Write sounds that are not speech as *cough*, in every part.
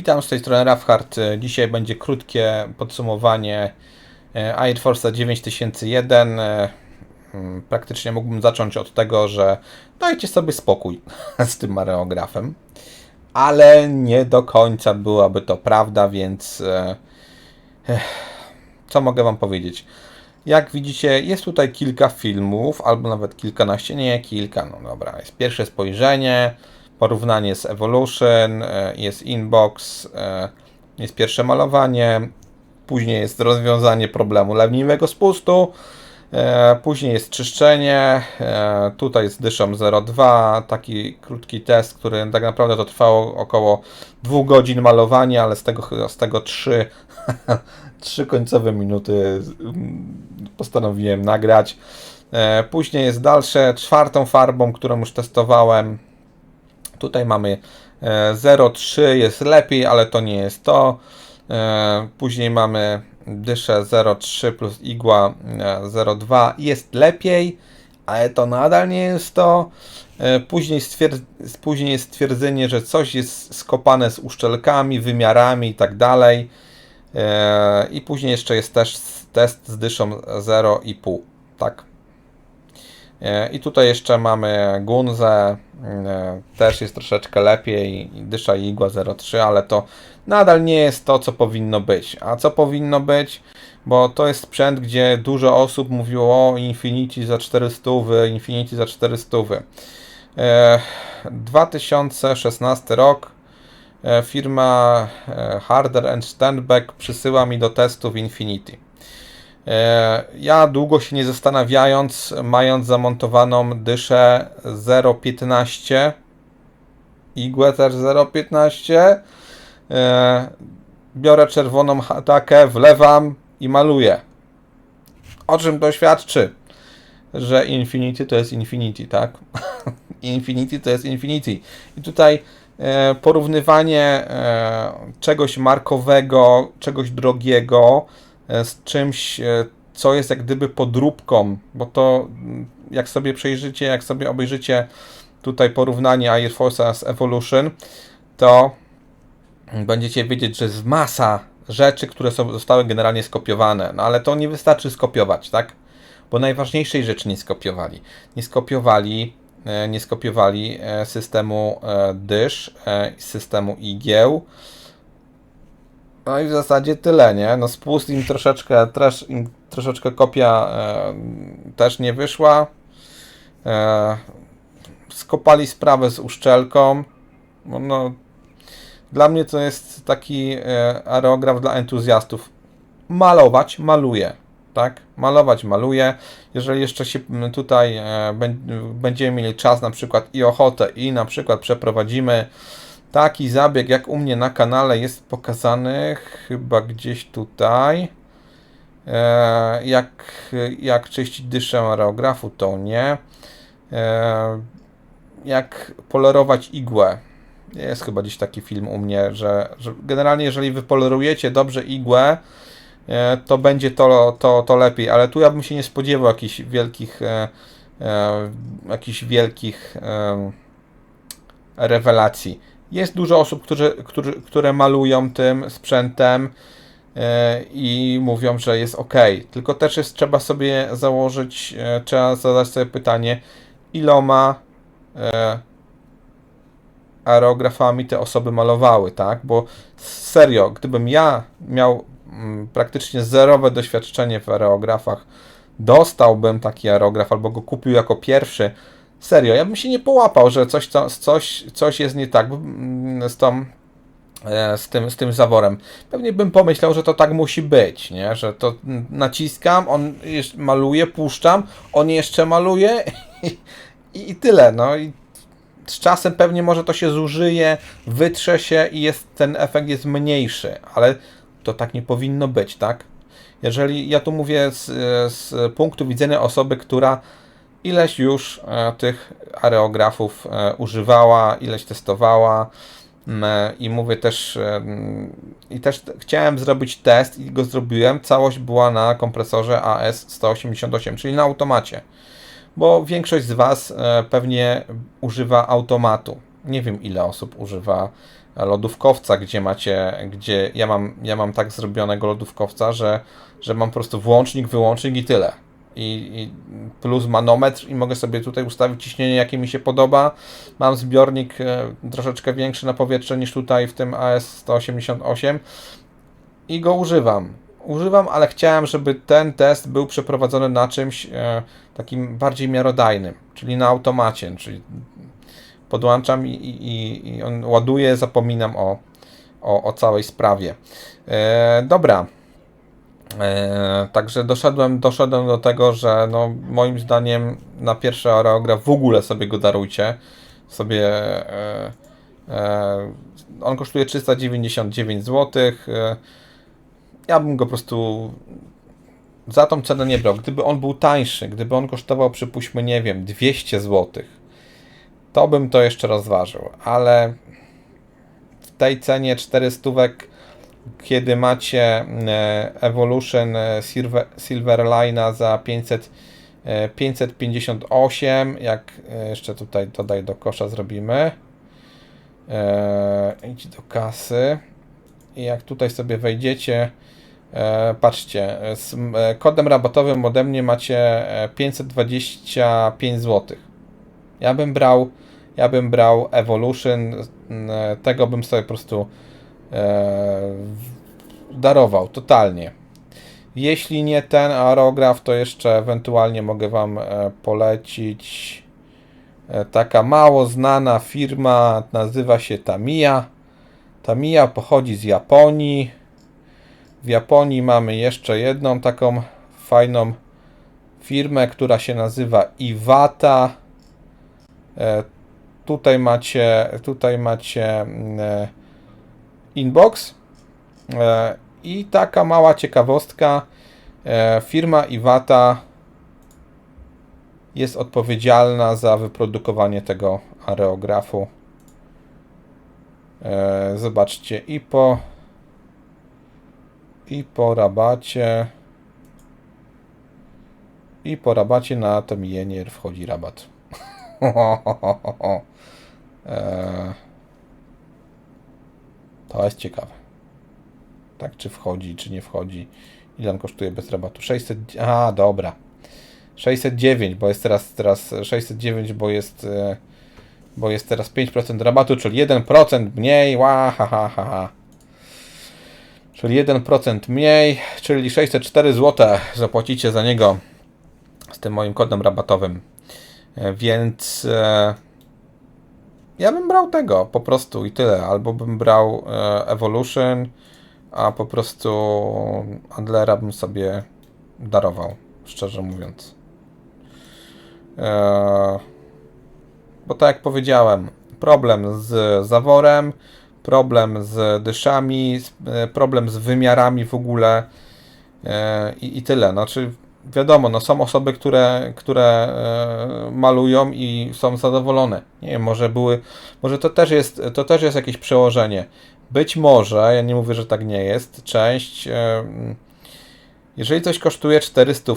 Witam z tej strony Rafhard. Dzisiaj będzie krótkie podsumowanie e, Air Force 9001. E, mm, Praktycznie mógłbym zacząć od tego, że dajcie sobie spokój *laughs* z tym areografem, ale nie do końca byłaby to prawda, więc e, ech, co mogę Wam powiedzieć? Jak widzicie, jest tutaj kilka filmów, albo nawet kilkanaście, nie kilka, no dobra. Jest pierwsze spojrzenie, porównanie z Evolution, e, jest inbox, e, jest pierwsze malowanie, później jest rozwiązanie problemu lewniwego spustu, e, później jest czyszczenie, tutaj z dyszą 02, taki krótki test, który tak naprawdę to trwało około 2 godzin malowania, ale z tego, z tego 3, 3 *laughs* końcowe minuty postanowiłem nagrać. Później jest dalsze, czwartą farbą, którą już testowałem, Tutaj mamy 0,3 e, jest lepiej, ale to nie jest to. E, później mamy dyszę 0,3 plus igła 0,2 e, jest lepiej, ale to nadal nie jest to. Później, później jest stwierdzenie, że coś jest skopane z uszczelkami, wymiarami i tak dalej. I później jeszcze jest też test z dyszą 0,5. Tak. I tutaj jeszcze mamy Gunze, e, też jest troszeczkę lepiej, dysza igła 0,3, ale to nadal nie jest to, co powinno być. A co powinno być? Bo to jest sprzęt, gdzie dużo osób mówiło o Infinity za 400, Infinity za 400. 2016 e, rok e, firma Harder and Sternbeck przysyła mi do testów Infinity. E, ja długo się nie zastanawiając, mając zamontowaną dyszę 0,15, igłę też 0,15, e, biorę czerwoną takę, wlewam i maluję. O czym to świadczy? Że Infinity to jest Infinity, tak? *laughs* Infinity to jest Infinity. I tutaj e, porównywanie czegoś markowego, czegoś drogiego, z czymś, e, co jest jak gdyby podróbką, bo to mm, jak sobie przejrzycie, jak sobie obejrzycie tutaj porównanie Air Force z Evolution, to będziecie wiedzieć, że jest masa rzeczy, które są, zostały generalnie skopiowane. No ale to nie wystarczy skopiować, tak? Bo najważniejszej rzeczy nie skopiowali. Nie skopiowali, e, nie skopiowali systemu dysz, systemu igieł, no i w zasadzie tyle, nie? No spust im troszeczkę, też im troszeczkę kopia e, też nie wyszła. E, skopali sprawę z uszczelką. No, no, dla mnie to jest taki e, aerograf dla entuzjastów. Malować, maluje. Tak? Malować, maluje. Jeżeli jeszcze się tutaj e, będziemy mieli czas na przykład i ochotę i na przykład przeprowadzimy Taki zabieg jak u mnie na kanale jest pokazany chyba gdzieś tutaj. E, jak, jak czyścić dyszę aerografu to nie. E, jak polerować igłę. Jest chyba gdzieś taki film u mnie, że, że generalnie jeżeli wypolerujecie dobrze igłę, e, to będzie to, to, to lepiej, ale tu ja bym się nie spodziewał jakichś wielkich jakichś wielkich rewelacji. Jest dużo osób, którzy, którzy, które malują tym sprzętem e, i mówią, że jest ok. Tylko też jest, trzeba sobie założyć, e, trzeba zadać sobie pytanie, iloma e, aerografami te osoby malowały, tak? Bo serio, gdybym ja miał mm, praktycznie zerowe doświadczenie w aerografach, dostałbym taki aerograf albo go kupił jako pierwszy, Serio, ja bym się nie połapał, że coś, coś, coś jest nie tak z tą e, z tym, z tym zaworem. Pewnie bym pomyślał, że to tak musi być, nie? że to naciskam, on maluje, puszczam, on jeszcze maluje *laughs* i, i tyle. No i z czasem pewnie może to się zużyje, wytrze się i jest, ten efekt jest mniejszy, ale to tak nie powinno być, tak? Jeżeli ja tu mówię z, z punktu widzenia osoby, która ileś już e, tych areografów e, używała, ileś testowała mm, i mówię też i też chciałem zrobić test i go zrobiłem. Całość była na kompresorze AS188, czyli na automacie. Bo większość z Was e, pewnie używa automatu. Nie wiem ile osób używa lodówkowca, gdzie macie, gdzie ja mam, ja mam tak zrobionego lodówkowca, że, że mam po prostu włącznik, wyłącznik i tyle. I, I plus manometr i mogę sobie tutaj ustawić ciśnienie, jakie mi się podoba. Mam zbiornik e, troszeczkę większy na powietrze niż tutaj w tym AS188 i go używam. Używam, ale chciałem, żeby ten test był przeprowadzony na czymś e, takim bardziej miarodajnym, czyli na automacie, czyli podłączam i, i, i on ładuje, zapominam o, o, o całej sprawie. E, dobra. E, także doszedłem, doszedłem do tego, że no, moim zdaniem na pierwszy areograf w ogóle sobie go darujcie. Sobie e, e, on kosztuje 399 zł. E, ja bym go po prostu za tą cenę nie brał. Gdyby on był tańszy, gdyby on kosztował, przypuśćmy, nie wiem, 200 zł, to bym to jeszcze rozważył, ale w tej cenie 400, kiedy macie e, Evolution e, Silver, Silverline'a za 500, 558, e, jak jeszcze tutaj dodaj do kosza zrobimy, idź do kasy i jak tutaj sobie wejdziecie, patrzcie, z kodem rabatowym ode mnie macie 525 zł. Ja bym brał, ja bym brał Evolution, tego bym sobie po prostu darował totalnie. Jeśli nie ten aerograf, to jeszcze ewentualnie mogę Wam e, polecić e, taka mało znana firma, nazywa się Tamiya. Tamiya pochodzi z Japonii. W Japonii mamy jeszcze jedną taką fajną firmę, która się nazywa Iwata. E, tutaj macie, tutaj macie mm, e, inbox e, i taka mała ciekawostka. Firma Iwata jest odpowiedzialna za wyprodukowanie tego areografu. Zobaczcie i po i po rabacie i po rabacie na to Jenier wchodzi rabat. *laughs* to jest ciekawe. Tak, czy wchodzi, czy nie wchodzi. Ile on kosztuje bez rabatu? 600. A, dobra. 609, bo jest teraz, teraz 609, bo jest, e, bo jest teraz 5% rabatu, czyli 1% mniej. Ła, ha, ha, ha, ha. Czyli 1% mniej, czyli 604 zł zapłacicie za niego z tym moim kodem rabatowym. E, więc e, ja bym brał tego po prostu i tyle. Albo bym brał e, Evolution, a po prostu Adlera bym sobie darował, szczerze mówiąc. Bo tak jak powiedziałem, problem z zaworem, problem z dyszami, problem z wymiarami w ogóle i, i tyle. Znaczy, wiadomo, no są osoby, które, które e, malują i są zadowolone. Nie wiem, może były, może to też jest, to też jest jakieś przełożenie. Być może, ja nie mówię, że tak nie jest, część, e, jeżeli coś kosztuje 400,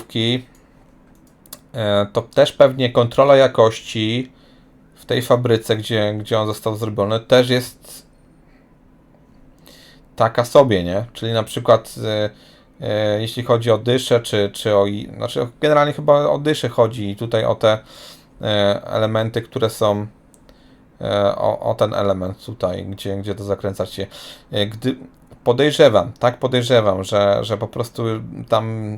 e, to też pewnie kontrola jakości w tej fabryce, gdzie, gdzie on został zrobiony, też jest taka sobie, nie? Czyli na przykład jeśli chodzi o dysze, czy, czy o. Znaczy, generalnie chyba o dysze chodzi i tutaj o te e, elementy, które są. E, o, o ten element tutaj, gdzie, gdzie to zakręcacie. Gdy podejrzewam, tak podejrzewam, że, że po prostu tam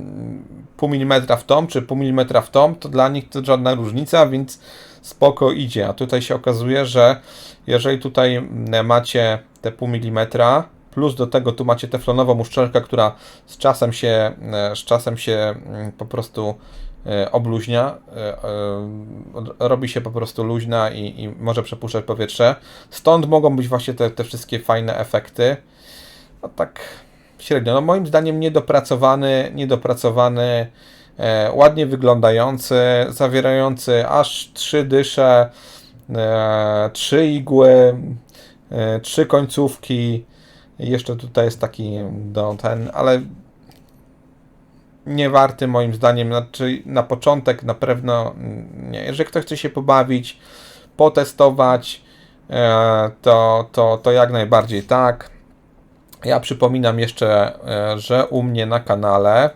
pół milimetra w tom, czy pół milimetra w tom, to dla nich to żadna różnica, więc spoko idzie. A tutaj się okazuje, że jeżeli tutaj macie te pół milimetra, Plus do tego tu macie teflonową uszczelkę, która z czasem się, e, z czasem się mm, po prostu e, obluźnia, e, robi się po prostu luźna i, i może przepuszczać powietrze. Stąd mogą być właśnie te, te wszystkie fajne efekty. No tak średnio. No moim zdaniem niedopracowany, niedopracowany, ładnie wyglądający, zawierający aż trzy dysze, trzy igły, trzy końcówki, jeszcze tutaj jest taki do ten, ale nie warty moim zdaniem. Znaczy na początek na pewno nie. Jeżeli ktoś chce się pobawić, potestować, e, to, to, to jak najbardziej tak. Ja przypominam jeszcze, e, że u mnie na kanale,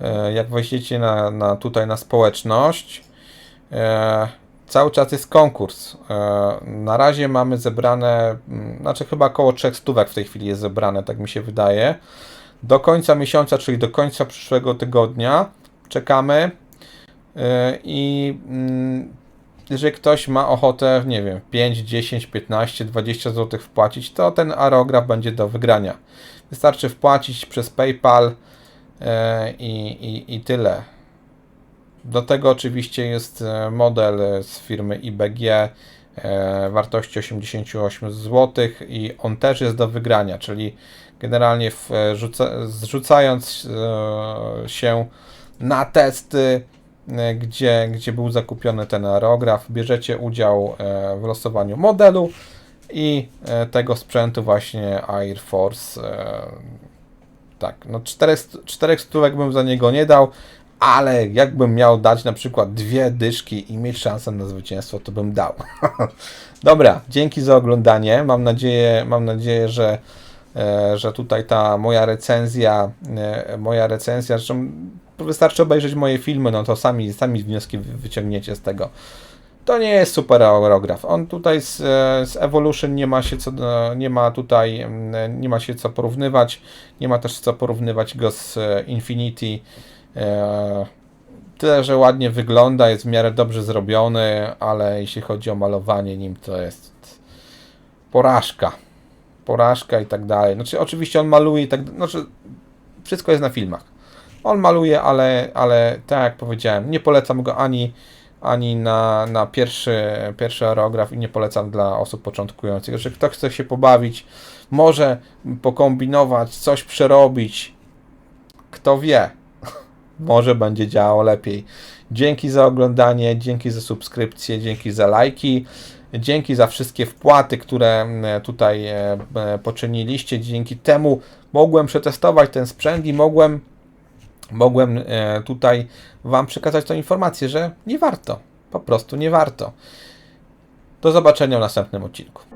e, jak wejdziecie na, na tutaj na społeczność, cały czas jest konkurs. E, Na razie mamy zebrane, mm, znaczy chyba około 300 stówek w tej chwili jest zebrane, tak mi się wydaje. Do końca miesiąca, czyli do końca przyszłego tygodnia czekamy e, i mm, jeżeli ktoś ma ochotę, nie wiem, 5, 10, 15, 20 zł wpłacić, to ten aerograf będzie do wygrania. Wystarczy wpłacić przez PayPal e, i, i, i tyle. Do tego oczywiście jest e, model e, z firmy IBG e, wartości 88 zł i on też jest do wygrania, czyli generalnie w, e, rzuca, zrzucając się na testy, gdzie, gdzie był zakupiony ten aerograf, bierzecie udział w losowaniu modelu i tego sprzętu właśnie Air Force. Tak, no 400, 400 stówek bym za niego nie dał, ale jakbym miał dać na przykład dwie dyszki i mieć szansę na zwycięstwo, to bym dał. *laughs* Dobra, dzięki za oglądanie. Mam nadzieję, mam nadzieję, że, e, że tutaj ta moja recenzja, e, moja recenzja, zresztą wystarczy obejrzeć moje filmy, no to sami, sami wnioski wy- wyciągniecie z tego. To nie jest super aerograf. On tutaj z, e, z Evolution nie ma się co, nie ma tutaj, mm, nie ma się co porównywać. Nie ma też co porównywać go z Infinity. E, Tyle, że ładnie wygląda, jest w miarę dobrze zrobiony, ale jeśli chodzi o malowanie nim, to jest porażka. Porażka i tak dalej. Znaczy, oczywiście on maluje i tak Znaczy, wszystko jest na filmach. On maluje, ale, ale tak jak powiedziałem, nie polecam go ani, ani na, na pierwszy, pierwszy aerograf i nie polecam dla osób początkujących. Jeżeli ktoś chce się pobawić, może pokombinować, coś przerobić, kto wie, może będzie działało lepiej. Dzięki za oglądanie, dzięki za subskrypcję, dzięki za lajki, dzięki za wszystkie wpłaty, które tutaj e, poczyniliście. Dzięki temu mogłem przetestować ten sprzęt i mogłem, mogłem e, tutaj Wam przekazać tą informację, że nie warto. Po prostu nie warto. Do zobaczenia w następnym odcinku.